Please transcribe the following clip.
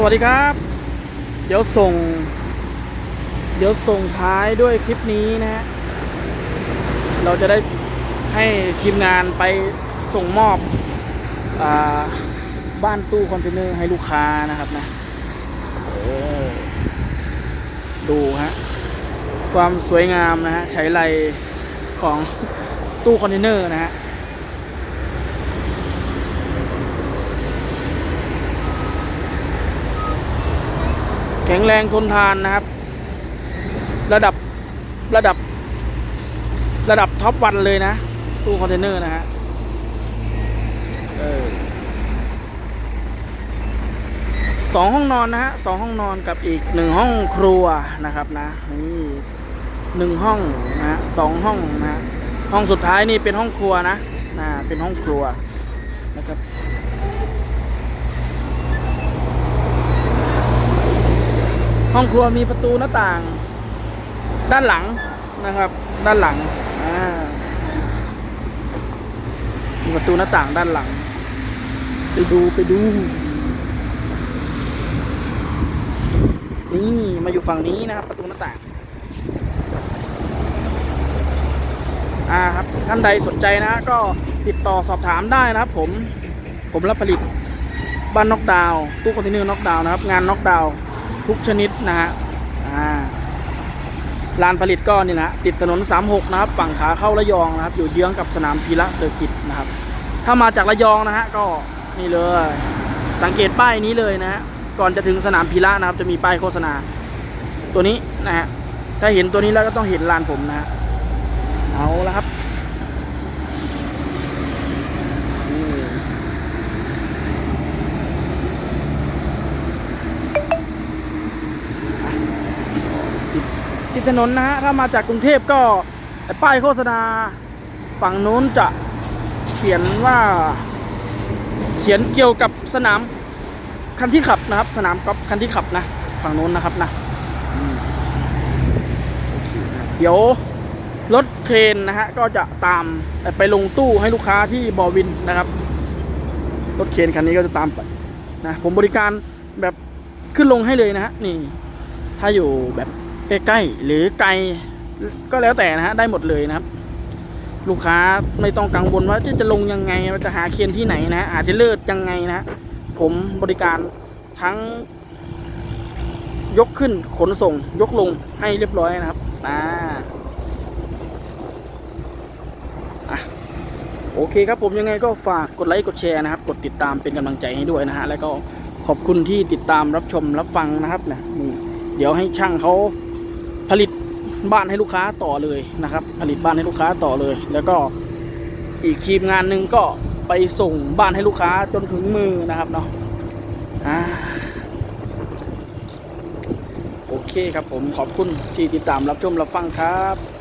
สวัสดีครับ เดี๋ยวส่ง เดี๋ยวส่งท้ายด้วยคลิปนี้นะฮะเราจะได้ให้ทีมงานไปส่งมอบอบ้านตู้คอนเทนเนอร์ให้ลูกค้านะครับนะเออดูฮะความสวยงามนะฮะใช้ไรของตู้คอนเทนเนอร์นะฮะ แข็งแรงทนทานนะครับ ระดับระดับ ระดับท็อปวันเลยนะ ตู้คอนเทนเนอร์นะฮะสองห้องนอนนะฮะสองห้องนอนกับอีกหนึ่งห้องครัวนะครับนะนี่หนึ่งห้องนะสองห้องนะฮะห้องสุดท้ายนี่เป็นห้องครัวนะนะเป็นห้องครัวนะครับ ห้องครัวมีประตูหน้าต่าง ด้านหลังนะครับ ด้านหลังมีประตูหน้าต่างด้านหลัง ไปดูไปดูนี่มาอยู่ฝั่งนี้นะครับ ประตูหน้าต่างอ่าครับท่านใดสนใจนะก็ติดต่อสอบถามได้นะครับ ผมผมรับผลิตบ้านน็อกดาวน์ตู้คอนเทนเนอร์น็อกดาวน์นะครับ งานน็อกดาวน์ ทุกชนิดนะฮะลานผลิตก็นี่นะติดถนน 36 นะครับ ฝั่งขาเข้าระยองนะครับ อยู่เยื้องกับสนามพีระเซอร์กิตนะครับ ถ้ามาจากระยองนะฮะก็นี่เลย สังเกตป้ายนี้เลยนะฮะก่อนจะถึงสนามพีระนะครับ จะมีป้ายโฆษณา ตัวนี้นะฮะถ้าเห็นตัวนี้แล้วก็ต้องเห็นลานผมนะฮะเอาละครับนี่ ติด ถนนนะฮะถ้ามาจากกรุงเทพก็ไอ้ป้ายโฆษณา ฝั่งนู้นจะเขียนว่า เขียนเกี่ยวกับสนามคันที่ขับนะครับ สนามกอล์ฟคันที่ขับนะ ฝั่งนู้นนะครับนะอืมโอเคนะเดี๋ยวรถเครนนะฮะก็จะตามไปลงตู้ให้ลูกค้าที่บอวินนะครับ รถเครนคันนี้ก็จะตามไปนะผมบริการแบบขึ้นลงให้เลยนะฮะนี่ ถ้าอยู่แบบ ใกล้ๆหรือไกลก็แล้วแต่นะฮะได้หมดเลยนะครับ ลูกค้าไม่ต้องกังวลว่าจะจะลงยังไงจะหาเคียนที่ไหนนะฮะหาจจะเลิศยังไงนะฮะผมบริการทั้ง ยกขึ้นขนส่ง ยกลงให้เรียบร้อยนะครับอ่าโอเคครับผมยังไงก็ฝากกดไลค์กดแชร์นะครับ กดติดตามเป็นกำลังใจให้ด้วยนะฮะแล้วก็ขอบคุณที่ติดตามรับชมรับฟังนะครับนะนี่เดี๋ยวให้ช่างเขา ผลิตบ้านให้ลูกค้าต่อเลยนะครับ ผลิตบ้านให้ลูกค้าต่อเลย แล้วก็อีกทีมงานหนึ่งก็ไปส่งบ้านให้ลูกค้าจนถึงมือนะครับเนาะโอเคครับผมขอบคุณที่ติดตามรับชมรับฟังครับ